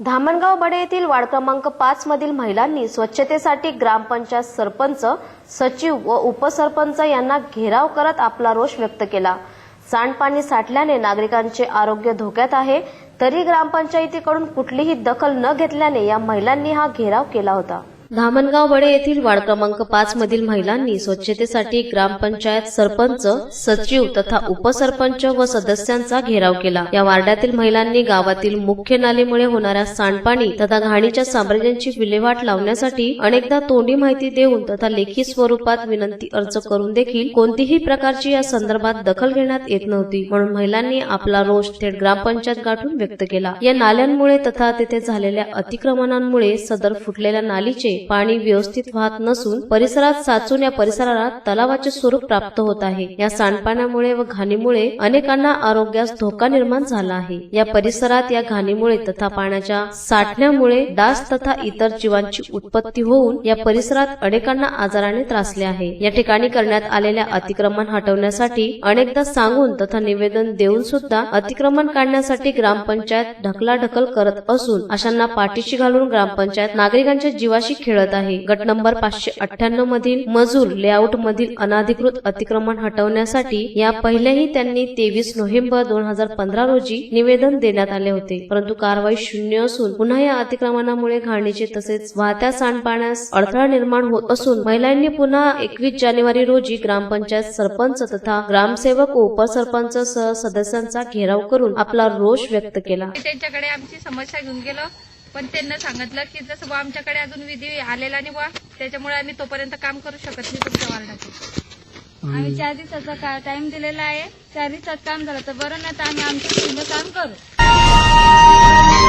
धामणगाव बडे येथील वार्ड क्रमांक पाच मधील महिलांनी स्वच्छतेसाठी ग्रामपंचायत सरपंच सचिव व उपसरपंच यांना घेराव करत आपला रोष व्यक्त केला. सांडपाणी साठल्याने नागरिकांचे आरोग्य धोक्यात आहे. तरी ग्रामपंचायतीकडून कुठलीही दखल न घेतल्याने या महिलांनी हा घेराव केला होता. धामणगाव बडे येथील वार्ड क्रमांक पाच मधील महिलांनी स्वच्छतेसाठी ग्रामपंचायत सरपंच सचिव तथा उपसरपंच व सदस्यांचा घेराव केला. या वार्डातील महिलांनी गावातील मुख्य नालीमुळे होणाऱ्या सांडपाणी तथा घाणीच्या साम्राज्यांची विल्हेवाट लावण्यासाठी अनेकदा तोंडी माहिती देऊन तथा लेखी स्वरूपात विनंती अर्ज करून देखील कोणतीही प्रकारची या संदर्भात दखल घेण्यात येत नव्हती. म्हणून महिलांनी आपला रोष थेट ग्रामपंचायत गाठून व्यक्त केला. या नाल्यांमुळे तथा तेथे झालेल्या अतिक्रमणांमुळे सदर फुटलेल्या नालीचे पाणी व्यवस्थित वाहत नसून परिसरात साचून या परिसराला तलावाचे स्वरूप प्राप्त होत आहे. या सांडपाण्यामुळे व घाणीमुळे अनेकांना आरोग्यास धोका निर्माण झाला आहे. या परिसरात या घाणीमुळे तथा पाण्याच्या साठण्यामुळे डास तथा इतर जीवांची उत्पत्ती होऊन या परिसरात अनेकांना आजाराने त्रासले आहे. या ठिकाणी करण्यात आलेल्या अतिक्रमण हटवण्यासाठी अनेकदा सांगून तथा निवेदन देऊन सुद्धा अतिक्रमण काढण्यासाठी ग्रामपंचायत ढकलाढकल करत असून अशांना पाठीशी घालून ग्रामपंचायत नागरिकांच्या जीवाशी खेळत आहे. गट नंबर पाचशे अठ्ठ्याण्णव मधील मजूर लेआउट मधील अनाधिकृत अतिक्रमण हटवण्यासाठी या पहिल्याही त्यांनी तेवीस नोव्हेंबर दोन हजार पंधरा रोजी निवेदन देण्यात आले होते. परंतु कारवाई शून्य असून पुन्हा या अतिक्रमणामुळे घाणीचे तसेच वाहत्या सांडपाण्यास अडथळा निर्माण होत असून महिलांनी पुन्हा एकवीस जानेवारी रोजी ग्रामपंचायत सरपंच तथा ग्रामसेवक व उपसरपंच सह सदस्यांचा घेराव करून आपला रोष व्यक्त केला. त्यांच्याकडे आमची समस्या घेऊन गेलो. पण त्यांना सांगितलं की जसं बुवा आमच्याकडे अजून विधी आलेला नाही बुवा त्याच्यामुळे आम्ही तोपर्यंत काम करू शकत नाही तुमच्या वार्डाचे आम्ही चार दिवसाचा का टाइम दिलेला आहे. चार दिवसात काम झालं तर बरं नाही तर आम्ही आमचं पूर्ण काम करू.